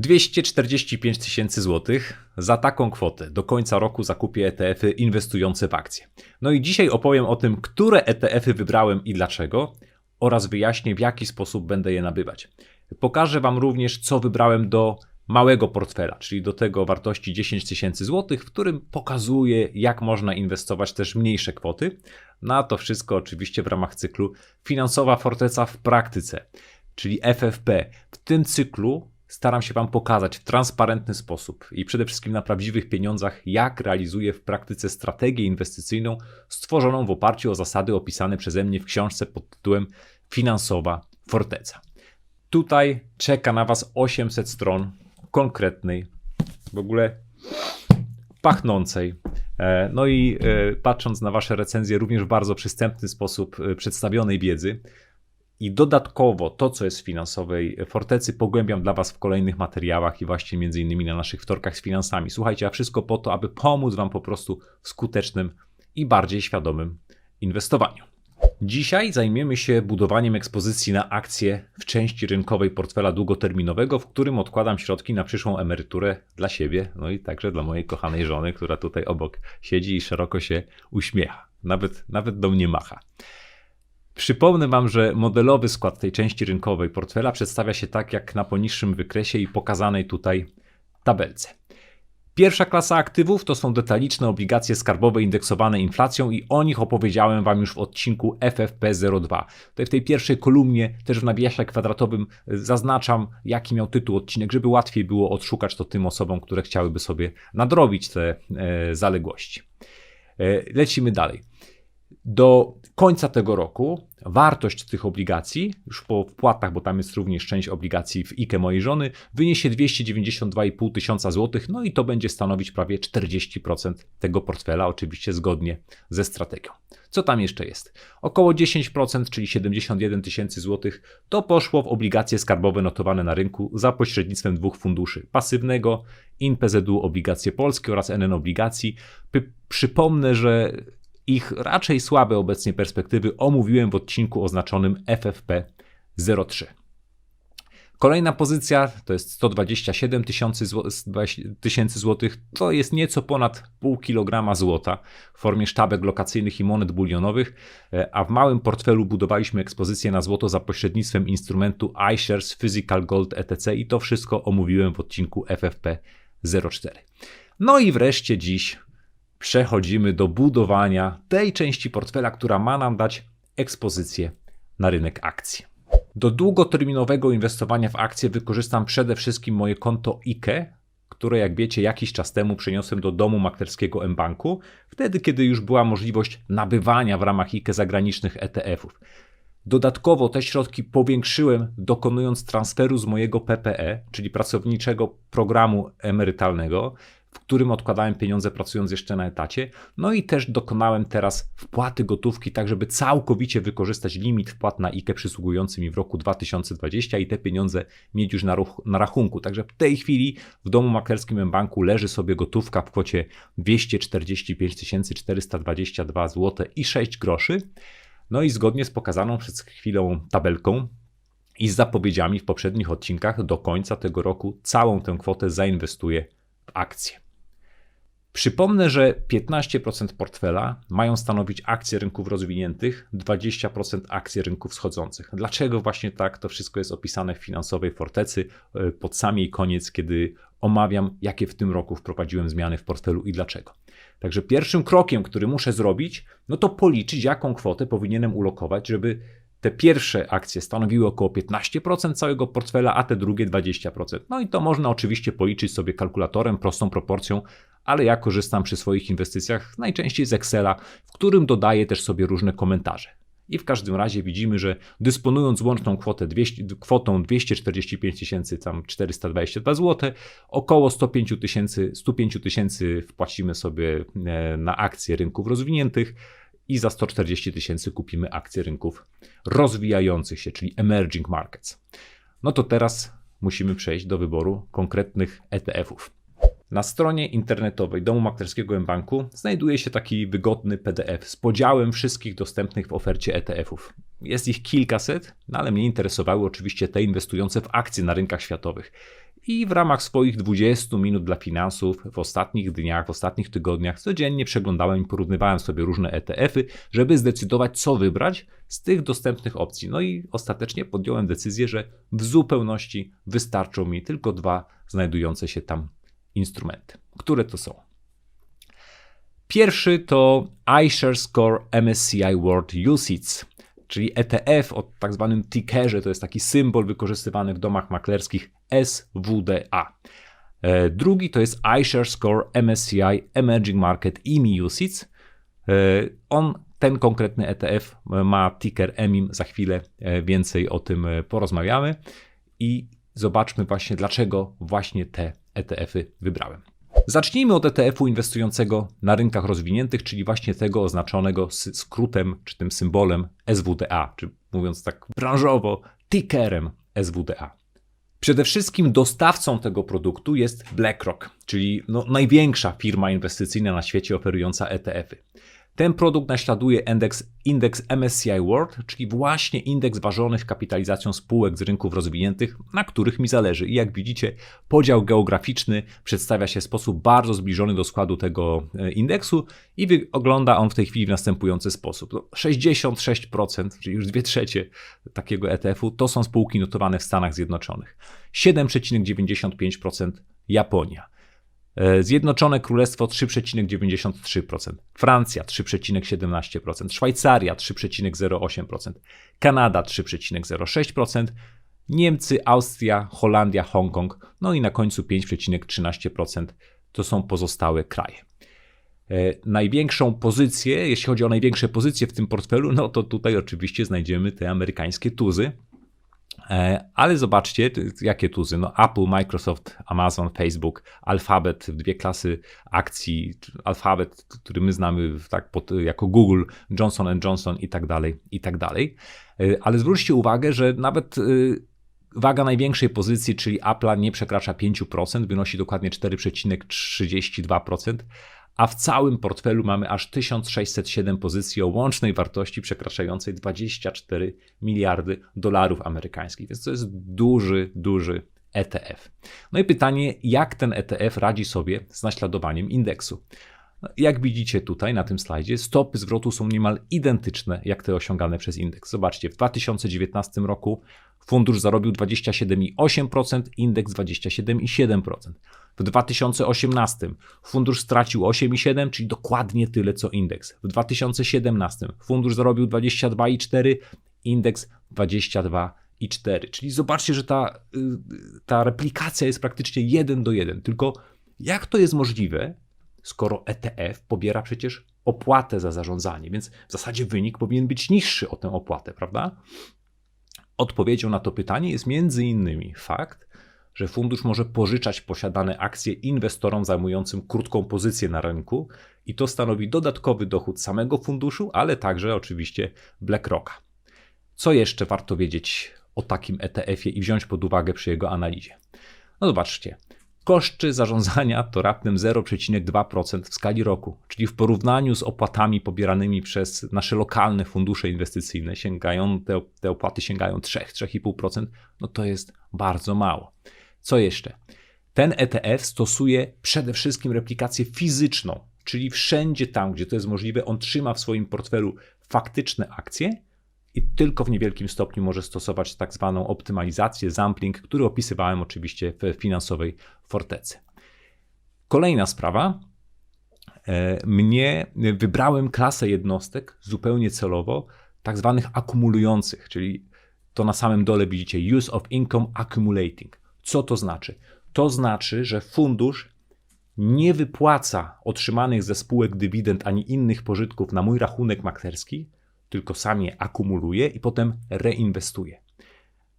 245 tysięcy złotych za taką kwotę. Do końca roku zakupię ETF-y inwestujące w akcje. No i dzisiaj opowiem o tym, które ETF-y wybrałem i dlaczego oraz wyjaśnię, w jaki sposób będę je nabywać. Pokażę Wam również, co wybrałem do małego portfela, czyli do tego wartości 10 tysięcy złotych, w którym pokazuję, jak można inwestować też mniejsze kwoty. Na to wszystko oczywiście w ramach cyklu Finansowa Forteca w praktyce, czyli FFP. W tym cyklu staram się Wam pokazać w transparentny sposób i przede wszystkim na prawdziwych pieniądzach, jak realizuję w praktyce strategię inwestycyjną stworzoną w oparciu o zasady opisane przeze mnie w książce pod tytułem Finansowa Forteca. Tutaj czeka na Was 800 stron konkretnej, w ogóle pachnącej. E, No i e, patrząc na Wasze recenzje, również w bardzo przystępny sposób e, przedstawionej wiedzy. I dodatkowo to, co jest w finansowej fortecy, pogłębiam dla Was w kolejnych materiałach i właśnie między innymi na naszych wtorkach z finansami. Słuchajcie, a wszystko po to, aby pomóc Wam po prostu w skutecznym i bardziej świadomym inwestowaniu. Dzisiaj zajmiemy się budowaniem ekspozycji na akcje w części rynkowej portfela długoterminowego, w którym odkładam środki na przyszłą emeryturę dla siebie, no i także dla mojej kochanej żony, która tutaj obok siedzi i szeroko się uśmiecha. Nawet, nawet do mnie macha. Przypomnę Wam, że modelowy skład tej części rynkowej portfela przedstawia się tak jak na poniższym wykresie i pokazanej tutaj tabelce. Pierwsza klasa aktywów to są detaliczne obligacje skarbowe indeksowane inflacją i o nich opowiedziałem Wam już w odcinku FFP02. Tutaj w tej pierwszej kolumnie, też w nawiasie kwadratowym zaznaczam, jaki miał tytuł odcinek, żeby łatwiej było odszukać to tym osobom, które chciałyby sobie nadrobić te e, zaległości. E, lecimy dalej. Do końca tego roku wartość tych obligacji, już po wpłatach, bo tam jest również część obligacji w IKE mojej żony, wyniesie 292,5 tysiąca złotych, no i to będzie stanowić prawie 40% tego portfela, oczywiście zgodnie ze strategią. Co tam jeszcze jest? Około 10%, czyli 71 tysięcy złotych, to poszło w obligacje skarbowe notowane na rynku za pośrednictwem dwóch funduszy pasywnego, INPZU Obligacje Polskie oraz NN Obligacji. Przypomnę, że ich raczej słabe obecnie perspektywy omówiłem w odcinku oznaczonym FFP03. Kolejna pozycja to jest 127 tysięcy zł- tysięcy złotych. To jest nieco ponad pół kilograma złota w formie sztabek lokacyjnych i monet bulionowych, e, a w małym portfelu budowaliśmy ekspozycję na złoto za pośrednictwem instrumentu iShares Physical Gold ETC i to wszystko omówiłem w odcinku FFP04. No i wreszcie dziś przechodzimy do budowania tej części portfela, która ma nam dać ekspozycję na rynek akcji. Do długoterminowego inwestowania w akcje wykorzystam przede wszystkim moje konto IKE, które jak wiecie jakiś czas temu przeniosłem do domu maklerskiego mBanku, wtedy kiedy już była możliwość nabywania w ramach IKE zagranicznych ETF-ów. Dodatkowo te środki powiększyłem dokonując transferu z mojego PPE, czyli pracowniczego programu emerytalnego, w którym odkładałem pieniądze pracując jeszcze na etacie. No i też dokonałem teraz wpłaty gotówki, tak żeby całkowicie wykorzystać limit wpłat na IKE przysługujący mi w roku 2020 i te pieniądze mieć już na, ruch, na rachunku. Także w tej chwili w domu maklerskim banku leży sobie gotówka w kwocie 245 422 zł i 6 groszy. No i zgodnie z pokazaną przed chwilą tabelką, i z zapowiedziami w poprzednich odcinkach do końca tego roku całą tę kwotę zainwestuję akcje. Przypomnę, że 15% portfela mają stanowić akcje rynków rozwiniętych, 20% akcje rynków wschodzących. Dlaczego właśnie tak? To wszystko jest opisane w finansowej fortecy e, pod samiej koniec, kiedy omawiam, jakie w tym roku wprowadziłem zmiany w portfelu i dlaczego. Także pierwszym krokiem, który muszę zrobić, no to policzyć, jaką kwotę powinienem ulokować, żeby te pierwsze akcje stanowiły około 15% całego portfela, a te drugie 20%. No i to można oczywiście policzyć sobie kalkulatorem, prostą proporcją, ale ja korzystam przy swoich inwestycjach najczęściej z Excela, w którym dodaję też sobie różne komentarze. I w każdym razie widzimy, że dysponując łączną kwotę 200, kwotą 245 422 zł, około 105 tysięcy 105 tysięcy wpłacimy sobie e, na akcje rynków rozwiniętych i za 140 tysięcy kupimy akcje rynków rozwijających się, czyli emerging markets. No to teraz musimy przejść do wyboru konkretnych ETF-ów. Na stronie internetowej Domu Maklerskiego mBanku znajduje się taki wygodny PDF z podziałem wszystkich dostępnych w ofercie ETF-ów. Jest ich kilkaset, no ale mnie interesowały oczywiście te inwestujące w akcje na rynkach światowych. I w ramach swoich 20 minut dla finansów w ostatnich dniach, w ostatnich tygodniach codziennie przeglądałem i porównywałem sobie różne ETF-y, żeby zdecydować, co wybrać z tych dostępnych opcji. No i ostatecznie podjąłem decyzję, że w zupełności wystarczą mi tylko dwa znajdujące się tam instrumenty. Które to są? Pierwszy to iShares Core MSCI World UCITS, czyli ETF o tak zwanym tickerze, to jest taki symbol wykorzystywany w domach maklerskich SWDA. E, drugi to jest iShares Core MSCI Emerging Market EMI UCITS. E, on, ten konkretny ETF ma ticker EMIM, za chwilę e, więcej o tym porozmawiamy i zobaczmy właśnie dlaczego właśnie te ETF-y wybrałem. Zacznijmy od ETF-u inwestującego na rynkach rozwiniętych, czyli właśnie tego oznaczonego skrótem czy tym symbolem SWDA, czy mówiąc tak branżowo, tickerem SWDA. Przede wszystkim dostawcą tego produktu jest BlackRock, czyli no największa firma inwestycyjna na świecie oferująca ETF-y. Ten produkt naśladuje indeks, indeks MSCI World, czyli właśnie indeks ważonych kapitalizacją spółek z rynków rozwiniętych, na których mi zależy. I jak widzicie, podział geograficzny przedstawia się w sposób bardzo zbliżony do składu tego e, indeksu i wygląda on w tej chwili w następujący sposób. 66%, no, czyli już 2 trzecie takiego ETF-u, to są spółki notowane w Stanach Zjednoczonych. 7,95% Japonia. E, Zjednoczone Królestwo 3,93%, Francja 3,17%, Szwajcaria 3,08%, Kanada 3,06%, Niemcy, Austria, Holandia, Hongkong, no i na końcu 5,13% to są pozostałe kraje. E, największą pozycję, jeśli chodzi o największe pozycje w tym portfelu, no to tutaj oczywiście znajdziemy te amerykańskie tuzy, ale zobaczcie, jakie tuzy. No Apple, Microsoft, Amazon, Facebook, Alphabet, dwie klasy akcji. Alphabet, który my znamy tak pod, jako Google, Johnson Johnson i tak dalej, i tak dalej. E, ale zwróćcie uwagę, że nawet e, waga największej pozycji, czyli Apple'a nie przekracza 5%, wynosi dokładnie 4,32%, a w całym portfelu mamy aż 1607 pozycji o łącznej wartości przekraczającej 24 miliardy dolarów amerykańskich, więc to jest duży, duży ETF. No i pytanie, jak ten ETF radzi sobie z naśladowaniem indeksu? No, jak widzicie tutaj na tym slajdzie, stopy zwrotu są niemal identyczne jak te osiągane przez indeks. Zobaczcie, w 2019 roku fundusz zarobił 27,8%, indeks 27,7%. W 2018 fundusz stracił 8,7, czyli dokładnie tyle co indeks. W 2017 fundusz zarobił 22,4, indeks 22,4. Czyli zobaczcie, że ta, y, ta replikacja jest praktycznie 1 do 1. Tylko jak to jest możliwe, skoro ETF pobiera przecież opłatę za zarządzanie, więc w zasadzie wynik powinien być niższy o tę opłatę, prawda? Odpowiedzią na to pytanie jest między innymi fakt, że fundusz może pożyczać posiadane akcje inwestorom zajmującym krótką pozycję na rynku i to stanowi dodatkowy dochód samego funduszu, ale także oczywiście BlackRocka. Co jeszcze warto wiedzieć o takim ETF-ie i wziąć pod uwagę przy jego analizie? No zobaczcie, koszty zarządzania to raptem 0,2% w skali roku, czyli w porównaniu z opłatami pobieranymi przez nasze lokalne fundusze inwestycyjne, sięgają, te, te opłaty sięgają 3-3,5%, no to jest bardzo mało. Co jeszcze? Ten ETF stosuje przede wszystkim replikację fizyczną, czyli wszędzie tam, gdzie to jest możliwe, on trzyma w swoim portfelu faktyczne akcje i tylko w niewielkim stopniu może stosować tak zwaną optymalizację, sampling, który opisywałem oczywiście w finansowej fortecy. Kolejna sprawa. E, mnie wybrałem klasę jednostek zupełnie celowo, tak zwanych akumulujących, czyli to na samym dole widzicie use of income accumulating. Co to znaczy? To znaczy, że fundusz nie wypłaca otrzymanych ze spółek dywidend ani innych pożytków na mój rachunek maklerski, tylko sam je akumuluje i potem reinwestuje.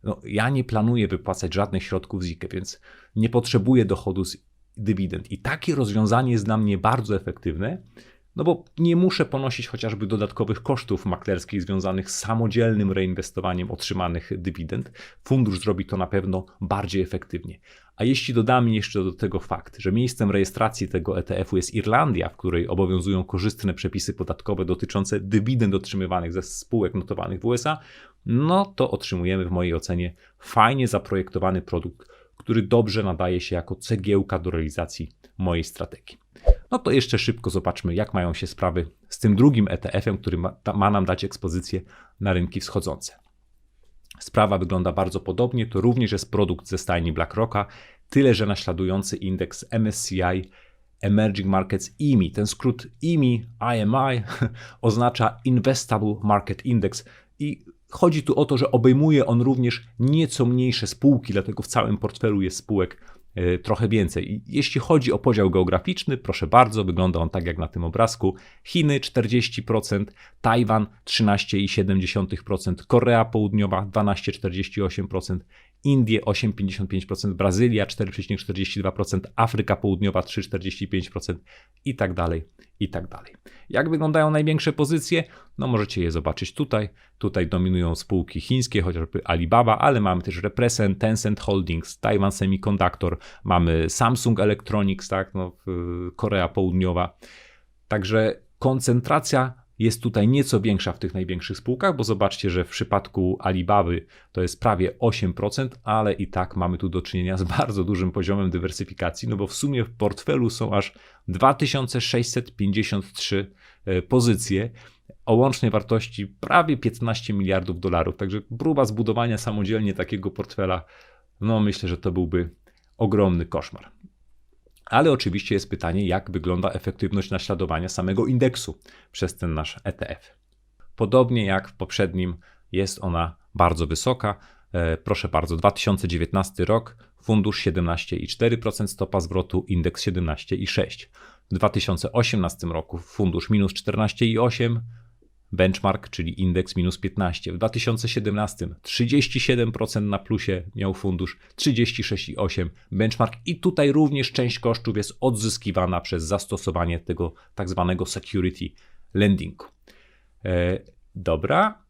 No, ja nie planuję wypłacać żadnych środków z IKE, więc nie potrzebuję dochodu z dywidend. I takie rozwiązanie jest dla mnie bardzo efektywne, no bo nie muszę ponosić chociażby dodatkowych kosztów maklerskich związanych z samodzielnym reinwestowaniem otrzymanych dywidend. Fundusz zrobi to na pewno bardziej efektywnie. A jeśli dodamy jeszcze do tego fakt, że miejscem rejestracji tego ETF-u jest Irlandia, w której obowiązują korzystne przepisy podatkowe dotyczące dywidend otrzymywanych ze spółek notowanych w USA, no to otrzymujemy w mojej ocenie fajnie zaprojektowany produkt, który dobrze nadaje się jako cegiełka do realizacji mojej strategii. No to jeszcze szybko zobaczmy, jak mają się sprawy z tym drugim ETF-em, który ma, ma nam dać ekspozycję na rynki wschodzące. Sprawa wygląda bardzo podobnie, to również jest produkt ze stajni BlackRocka, tyle że naśladujący indeks MSCI Emerging Markets IMI. Ten skrót IMI, IMI oznacza Investable Market Index i chodzi tu o to, że obejmuje on również nieco mniejsze spółki, dlatego w całym portfelu jest spółek trochę więcej. Jeśli chodzi o podział geograficzny, proszę bardzo, wygląda on tak jak na tym obrazku. Chiny 40%, Tajwan 13,7%, Korea Południowa 12,48%, Indie 8,55%, Brazylia 4,42%, Afryka Południowa 3,45% i tak dalej, i tak dalej. Jak wyglądają największe pozycje? No możecie je zobaczyć tutaj. Tutaj dominują spółki chińskie, chociażby Alibaba, ale mamy też Represent, Tencent Holdings, Taiwan Semiconductor, mamy Samsung Electronics, tak, no, Korea Południowa. Także koncentracja jest tutaj nieco większa w tych największych spółkach, bo zobaczcie, że w przypadku Alibaby to jest prawie 8%, ale i tak mamy tu do czynienia z bardzo dużym poziomem dywersyfikacji, no bo w sumie w portfelu są aż 2653 e, pozycje o łącznej wartości prawie 15 miliardów dolarów. Także próba zbudowania samodzielnie takiego portfela, no myślę, że to byłby ogromny koszmar. Ale oczywiście jest pytanie, jak wygląda efektywność naśladowania samego indeksu przez ten nasz ETF. Podobnie jak w poprzednim, jest ona bardzo wysoka. E, proszę bardzo, 2019 rok, fundusz 17,4% stopa zwrotu, indeks 17,6%. W 2018 roku fundusz minus 14,8%, benchmark, czyli indeks minus 15. W 2017 37% na plusie miał fundusz, 36,8 benchmark i tutaj również część kosztów jest odzyskiwana przez zastosowanie tego tak zwanego security lendingu. E, dobra.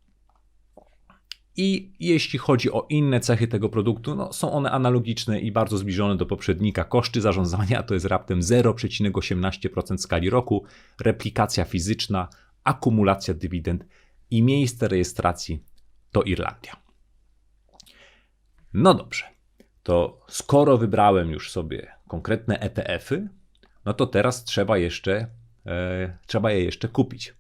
I jeśli chodzi o inne cechy tego produktu, no są one analogiczne i bardzo zbliżone do poprzednika. Koszty zarządzania to jest raptem 0,18% skali roku, replikacja fizyczna akumulacja dywidend i miejsce rejestracji to Irlandia. No dobrze, to skoro wybrałem już sobie konkretne ETF-y, no to teraz trzeba jeszcze, e, trzeba je jeszcze kupić.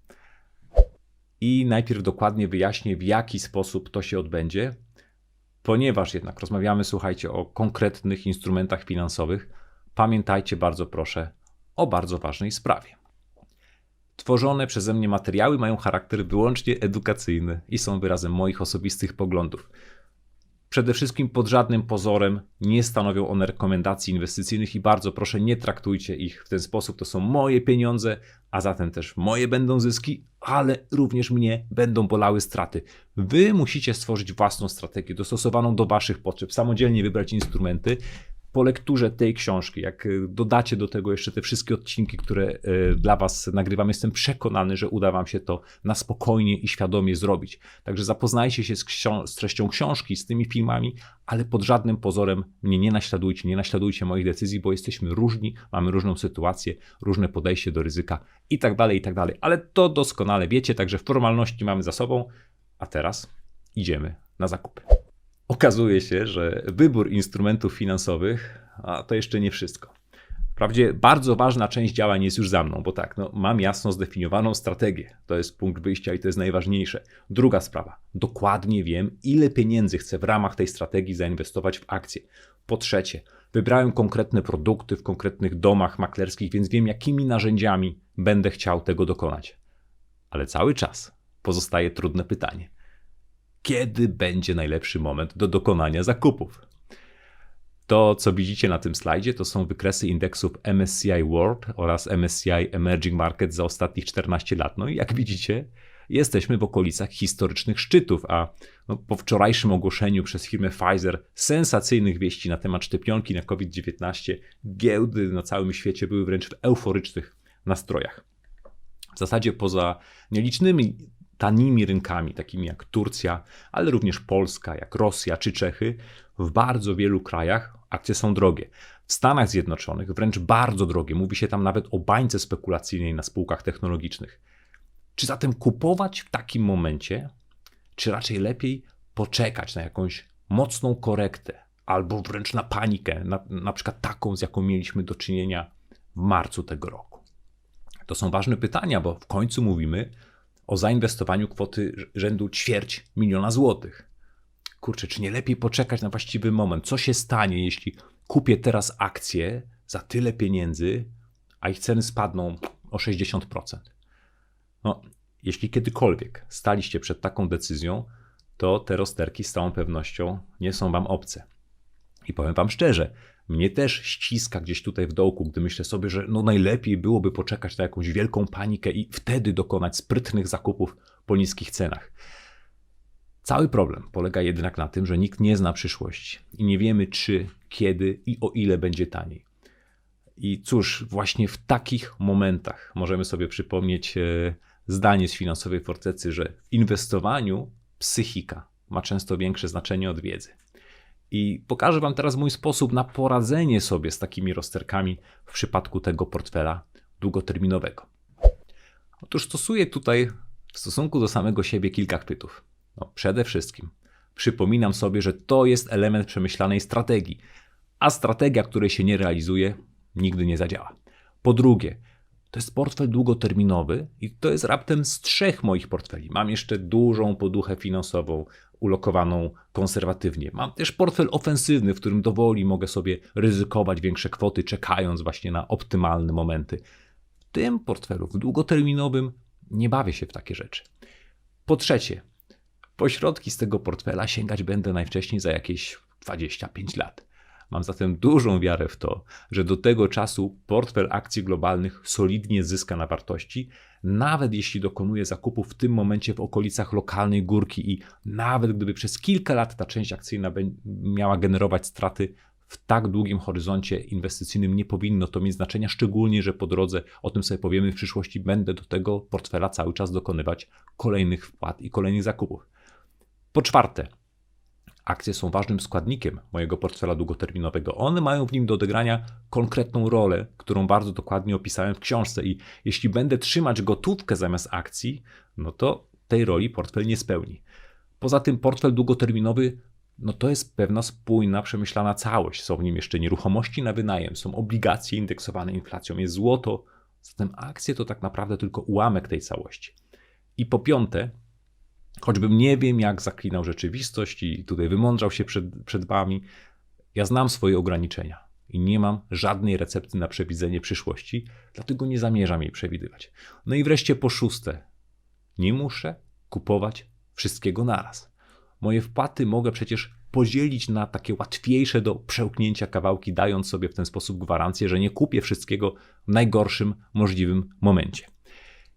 I najpierw dokładnie wyjaśnię, w jaki sposób to się odbędzie, ponieważ jednak rozmawiamy, słuchajcie, o konkretnych instrumentach finansowych. Pamiętajcie bardzo proszę o bardzo ważnej sprawie. Tworzone przeze mnie materiały mają charakter wyłącznie edukacyjny i są wyrazem moich osobistych poglądów. Przede wszystkim pod żadnym pozorem nie stanowią one rekomendacji inwestycyjnych i bardzo proszę nie traktujcie ich w ten sposób. To są moje pieniądze, a zatem też moje będą zyski, ale również mnie będą bolały straty. Wy musicie stworzyć własną strategię dostosowaną do waszych potrzeb, samodzielnie wybrać instrumenty, po lekturze tej książki, jak y, dodacie do tego jeszcze te wszystkie odcinki, które y, dla Was nagrywam, jestem przekonany, że uda Wam się to na spokojnie i świadomie zrobić. Także zapoznajcie się z, z treścią książki, z tymi filmami, ale pod żadnym pozorem mnie nie naśladujcie, nie naśladujcie moich decyzji, bo jesteśmy różni, mamy różną sytuację, różne podejście do ryzyka i tak dalej, i tak dalej. Ale to doskonale wiecie, także formalności mamy za sobą, a teraz idziemy na zakupy. Okazuje się, że wybór instrumentów finansowych a to jeszcze nie wszystko. Wprawdzie bardzo ważna część działań jest już za mną, bo tak, no, mam jasno zdefiniowaną strategię. To jest punkt wyjścia i to jest najważniejsze. Druga sprawa. Dokładnie wiem, ile pieniędzy chcę w ramach tej strategii zainwestować w akcje. Po trzecie, wybrałem konkretne produkty w konkretnych domach maklerskich, więc wiem, jakimi narzędziami będę chciał tego dokonać. Ale cały czas pozostaje trudne pytanie – kiedy będzie najlepszy moment do dokonania zakupów. To, co widzicie na tym slajdzie, to są wykresy indeksów MSCI World oraz MSCI Emerging Markets za ostatnich 14 lat. No i jak widzicie, jesteśmy w okolicach historycznych szczytów, a no, po wczorajszym ogłoszeniu przez firmę Pfizer sensacyjnych wieści na temat szczepionki na COVID-19, giełdy na całym świecie były wręcz w euforycznych nastrojach. W zasadzie poza nielicznymi tanimi rynkami, takimi jak Turcja, ale również Polska, jak Rosja czy Czechy, w bardzo wielu krajach akcje są drogie. W Stanach Zjednoczonych wręcz bardzo drogie. Mówi się tam nawet o bańce spekulacyjnej na spółkach technologicznych. Czy zatem kupować w takim momencie, czy raczej lepiej poczekać na jakąś mocną korektę, albo wręcz na panikę, na, na przykład taką, z jaką mieliśmy do czynienia w marcu tego roku? To są ważne pytania, bo w końcu mówimy o zainwestowaniu kwoty rzędu ćwierć miliona złotych. Kurczę, czy nie lepiej poczekać na właściwy moment? Co się stanie, jeśli kupię teraz akcje za tyle pieniędzy, a ich ceny spadną o 60%? No, jeśli kiedykolwiek staliście przed taką decyzją, to te rozterki z całą pewnością nie są wam obce. I powiem wam szczerze, mnie też ściska gdzieś tutaj w dołku, gdy myślę sobie, że no najlepiej byłoby poczekać na jakąś wielką panikę i wtedy dokonać sprytnych zakupów po niskich cenach. Cały problem polega jednak na tym, że nikt nie zna przyszłości i nie wiemy czy, kiedy i o ile będzie taniej. I cóż, właśnie w takich momentach możemy sobie przypomnieć e, zdanie z finansowej fortecy, że w inwestowaniu psychika ma często większe znaczenie od wiedzy. I pokażę Wam teraz mój sposób na poradzenie sobie z takimi rozterkami w przypadku tego portfela długoterminowego. Otóż stosuję tutaj w stosunku do samego siebie kilka chwytów. No, przede wszystkim przypominam sobie, że to jest element przemyślanej strategii, a strategia, której się nie realizuje, nigdy nie zadziała. Po drugie, to jest portfel długoterminowy i to jest raptem z trzech moich portfeli. Mam jeszcze dużą poduchę finansową, ulokowaną konserwatywnie. Mam też portfel ofensywny, w którym dowoli mogę sobie ryzykować większe kwoty, czekając właśnie na optymalne momenty. W tym portfelu, w długoterminowym, nie bawię się w takie rzeczy. Po trzecie, pośrodki z tego portfela sięgać będę najwcześniej za jakieś 25 lat. Mam zatem dużą wiarę w to, że do tego czasu portfel akcji globalnych solidnie zyska na wartości, nawet jeśli dokonuje zakupów w tym momencie w okolicach lokalnej górki i nawet gdyby przez kilka lat ta część akcyjna miała generować straty, w tak długim horyzoncie inwestycyjnym nie powinno to mieć znaczenia, szczególnie, że po drodze, o tym sobie powiemy w przyszłości, będę do tego portfela cały czas dokonywać kolejnych wpłat i kolejnych zakupów. Po czwarte, Akcje są ważnym składnikiem mojego portfela długoterminowego. One mają w nim do odegrania konkretną rolę, którą bardzo dokładnie opisałem w książce i jeśli będę trzymać gotówkę zamiast akcji, no to tej roli portfel nie spełni. Poza tym portfel długoterminowy no to jest pewna spójna, przemyślana całość. Są w nim jeszcze nieruchomości na wynajem, są obligacje indeksowane inflacją, jest złoto. Zatem akcje to tak naprawdę tylko ułamek tej całości. I po piąte, Choćbym nie wiem, jak zaklinał rzeczywistość i tutaj wymądrzał się przed, przed wami, ja znam swoje ograniczenia i nie mam żadnej recepty na przewidzenie przyszłości, dlatego nie zamierzam jej przewidywać. No i wreszcie po szóste, nie muszę kupować wszystkiego naraz. Moje wpłaty mogę przecież podzielić na takie łatwiejsze do przełknięcia kawałki, dając sobie w ten sposób gwarancję, że nie kupię wszystkiego w najgorszym możliwym momencie.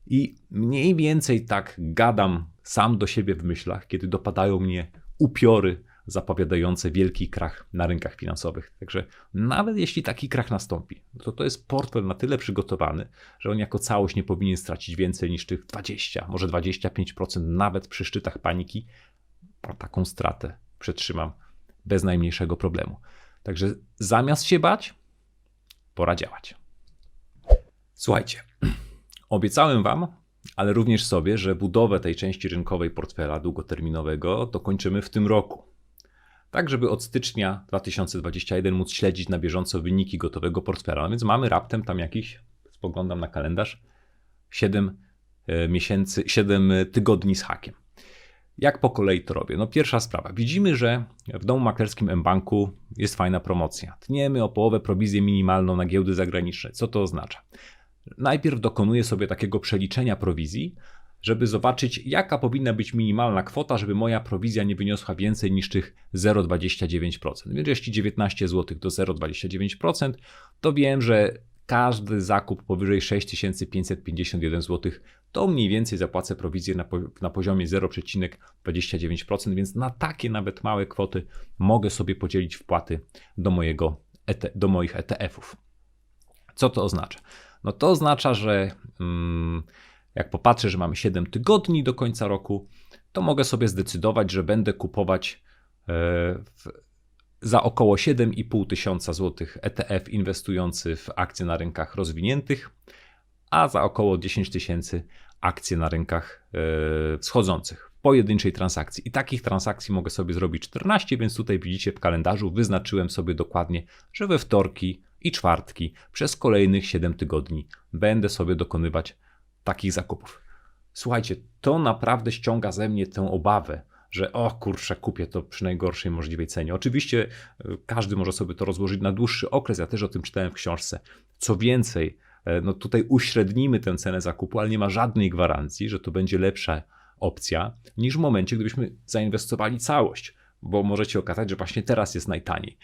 I mniej więcej tak gadam sam do siebie w myślach, kiedy dopadają mnie upiory zapowiadające wielki krach na rynkach finansowych. Także nawet jeśli taki krach nastąpi, to to jest portfel na tyle przygotowany, że on jako całość nie powinien stracić więcej niż tych 20, może 25%, nawet przy szczytach paniki. A taką stratę przetrzymam bez najmniejszego problemu. Także zamiast się bać, pora działać. Słuchajcie, obiecałem Wam, ale również sobie, że budowę tej części rynkowej portfela długoterminowego dokończymy w tym roku. Tak, żeby od stycznia 2021 móc śledzić na bieżąco wyniki gotowego portfela. No więc mamy raptem tam jakiś, spoglądam na kalendarz, 7 e, miesięcy, 7 tygodni z hakiem. Jak po kolei to robię? No pierwsza sprawa. Widzimy, że w domu maklerskim mBanku jest fajna promocja. Tniemy o połowę prowizję minimalną na giełdy zagraniczne. Co to oznacza? Najpierw dokonuję sobie takiego przeliczenia prowizji, żeby zobaczyć, jaka powinna być minimalna kwota, żeby moja prowizja nie wyniosła więcej niż tych 0,29%. Więc jeśli 19 zł to 0,29%, to wiem, że każdy zakup powyżej 6551 zł to mniej więcej zapłacę prowizję na, na poziomie 0,29%, więc na takie nawet małe kwoty mogę sobie podzielić wpłaty do, mojego, e do moich ETF-ów. Co to oznacza? no to oznacza, że mm, jak popatrzę, że mamy 7 tygodni do końca roku, to mogę sobie zdecydować, że będę kupować e, w, za około 7,5 tysiąca złotych ETF inwestujący w akcje na rynkach rozwiniętych, a za około 10 tysięcy akcje na rynkach e, wschodzących. pojedynczej transakcji. I takich transakcji mogę sobie zrobić 14, więc tutaj widzicie w kalendarzu wyznaczyłem sobie dokładnie, że we wtorki i czwartki przez kolejnych 7 tygodni będę sobie dokonywać takich zakupów. Słuchajcie, to naprawdę ściąga ze mnie tę obawę, że o kurczę, kupię to przy najgorszej możliwej cenie. Oczywiście y, każdy może sobie to rozłożyć na dłuższy okres, ja też o tym czytałem w książce. Co więcej, e, no tutaj uśrednimy tę cenę zakupu, ale nie ma żadnej gwarancji, że to będzie lepsza opcja niż w momencie, gdybyśmy zainwestowali całość, bo możecie okazać, że właśnie teraz jest najtaniej.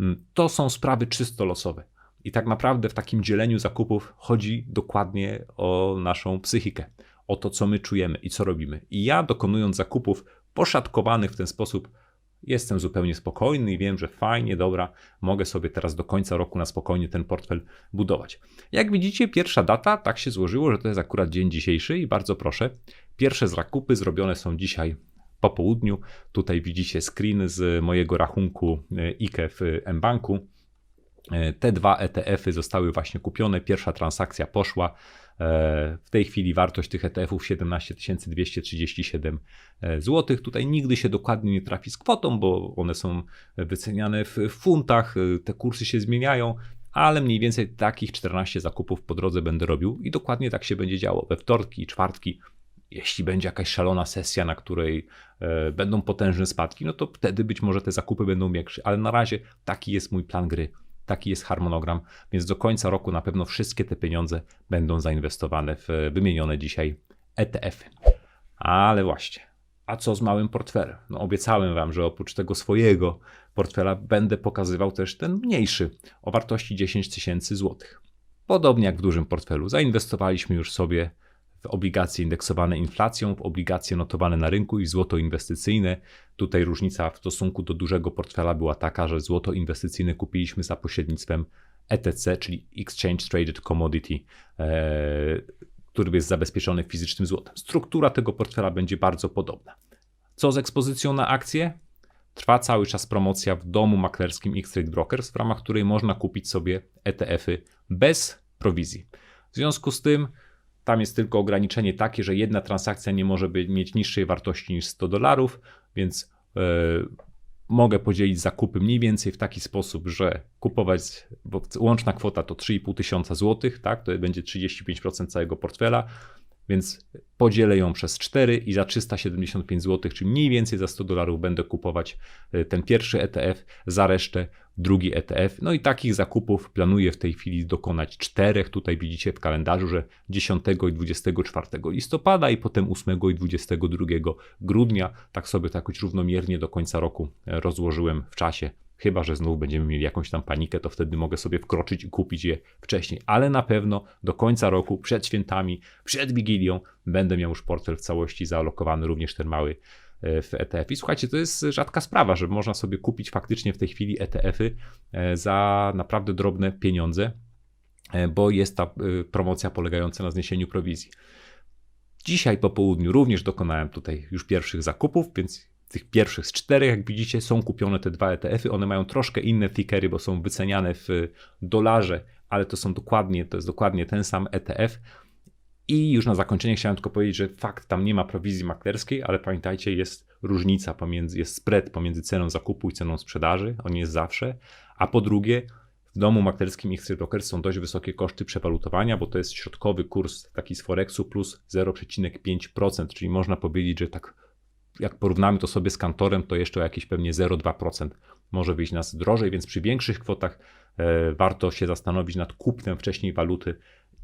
Mm, to są sprawy czysto losowe. I tak naprawdę w takim dzieleniu zakupów chodzi dokładnie o naszą psychikę, o to, co my czujemy i co robimy. I ja dokonując zakupów poszatkowanych w ten sposób, jestem zupełnie spokojny i wiem, że fajnie, dobra, mogę sobie teraz do końca roku na spokojnie ten portfel budować. Jak widzicie, pierwsza data tak się złożyło, że to jest akurat dzień dzisiejszy i bardzo proszę, pierwsze zakupy zrobione są dzisiaj po południu. Tutaj widzicie screen z mojego rachunku IKE w mBanku. Te dwa ETF-y zostały właśnie kupione. Pierwsza transakcja poszła. W tej chwili wartość tych ETF-ów 17 237 zł. Tutaj nigdy się dokładnie nie trafi z kwotą, bo one są wyceniane w funtach, te kursy się zmieniają, ale mniej więcej takich 14 zakupów po drodze będę robił i dokładnie tak się będzie działo. We wtorki i czwartki jeśli będzie jakaś szalona sesja, na której e, będą potężne spadki, no to wtedy być może te zakupy będą większe, ale na razie taki jest mój plan gry, taki jest harmonogram, więc do końca roku na pewno wszystkie te pieniądze będą zainwestowane w wymienione dzisiaj ETF-y. Ale właśnie, a co z małym portfelem? No obiecałem Wam, że oprócz tego swojego portfela będę pokazywał też ten mniejszy o wartości 10 tysięcy złotych. Podobnie jak w dużym portfelu, zainwestowaliśmy już sobie w obligacje indeksowane inflacją, w obligacje notowane na rynku i złoto inwestycyjne. Tutaj różnica w stosunku do dużego portfela była taka, że złoto inwestycyjne kupiliśmy za pośrednictwem ETC, czyli Exchange Traded Commodity, e, który jest zabezpieczony fizycznym złotem. Struktura tego portfela będzie bardzo podobna. Co z ekspozycją na akcje? Trwa cały czas promocja w domu maklerskim X-Trade Brokers, w ramach której można kupić sobie ETF-y bez prowizji. W związku z tym tam jest tylko ograniczenie takie, że jedna transakcja nie może być, mieć niższej wartości niż 100 dolarów, więc yy, mogę podzielić zakupy mniej więcej w taki sposób, że kupować, bo łączna kwota to 3,5 tysiąca złotych, tak, to będzie 35% całego portfela, więc podzielę ją przez 4 i za 375 zł, czyli mniej więcej za 100 dolarów będę kupować e, ten pierwszy ETF, za resztę drugi ETF. No i takich zakupów planuję w tej chwili dokonać czterech. Tutaj widzicie w kalendarzu, że 10 i 24 listopada i potem 8 i 22 grudnia. Tak sobie jakoś równomiernie do końca roku e, rozłożyłem w czasie. Chyba, że znów będziemy mieli jakąś tam panikę, to wtedy mogę sobie wkroczyć i kupić je wcześniej. Ale na pewno do końca roku, przed świętami, przed Wigilią, będę miał już portfel w całości zaalokowany, również ten mały e, w ETF. I słuchajcie, to jest rzadka sprawa, że można sobie kupić faktycznie w tej chwili ETF-y e, za naprawdę drobne pieniądze, e, bo jest ta promocja polegająca na zniesieniu prowizji. Dzisiaj po południu również dokonałem tutaj już pierwszych zakupów, więc tych pierwszych z czterech, jak widzicie, są kupione te dwa ETF-y. One mają troszkę inne tickery, bo są wyceniane w dolarze, ale to są dokładnie, to jest dokładnie ten sam ETF. I już na zakończenie chciałem tylko powiedzieć, że fakt, tam nie ma prowizji maklerskiej, ale pamiętajcie, jest różnica pomiędzy, jest spread pomiędzy ceną zakupu i ceną sprzedaży, on jest zawsze. A po drugie, w domu maklerskim ich brokers są dość wysokie koszty przewalutowania, bo to jest środkowy kurs taki z Forexu plus 0,5%, czyli można powiedzieć, że tak jak porównamy to sobie z kantorem, to jeszcze o jakieś pewnie 0,2% może wyjść nas drożej, więc przy większych kwotach e, warto się zastanowić nad kupnem wcześniej waluty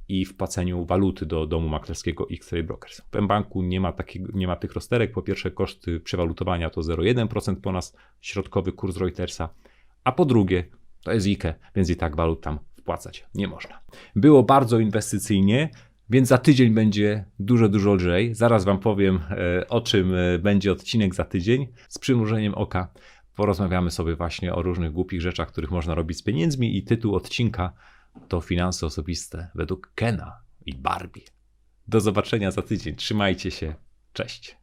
i wpłaceniu waluty do domu maklerskiego X-Ray Brokers. W banku nie ma, takiego, nie ma tych rozterek. Po pierwsze, koszty przewalutowania to 0,1% po nas, środkowy kurs Reutersa, a po drugie, to jest IKE, więc i tak walut tam wpłacać nie można. Było bardzo inwestycyjnie. Więc za tydzień będzie dużo, dużo lżej. Zaraz Wam powiem, e, o czym e, będzie odcinek za tydzień. Z przymrużeniem oka porozmawiamy sobie właśnie o różnych głupich rzeczach, których można robić z pieniędzmi. I tytuł odcinka to Finanse osobiste według Kena i Barbie. Do zobaczenia za tydzień. Trzymajcie się. Cześć.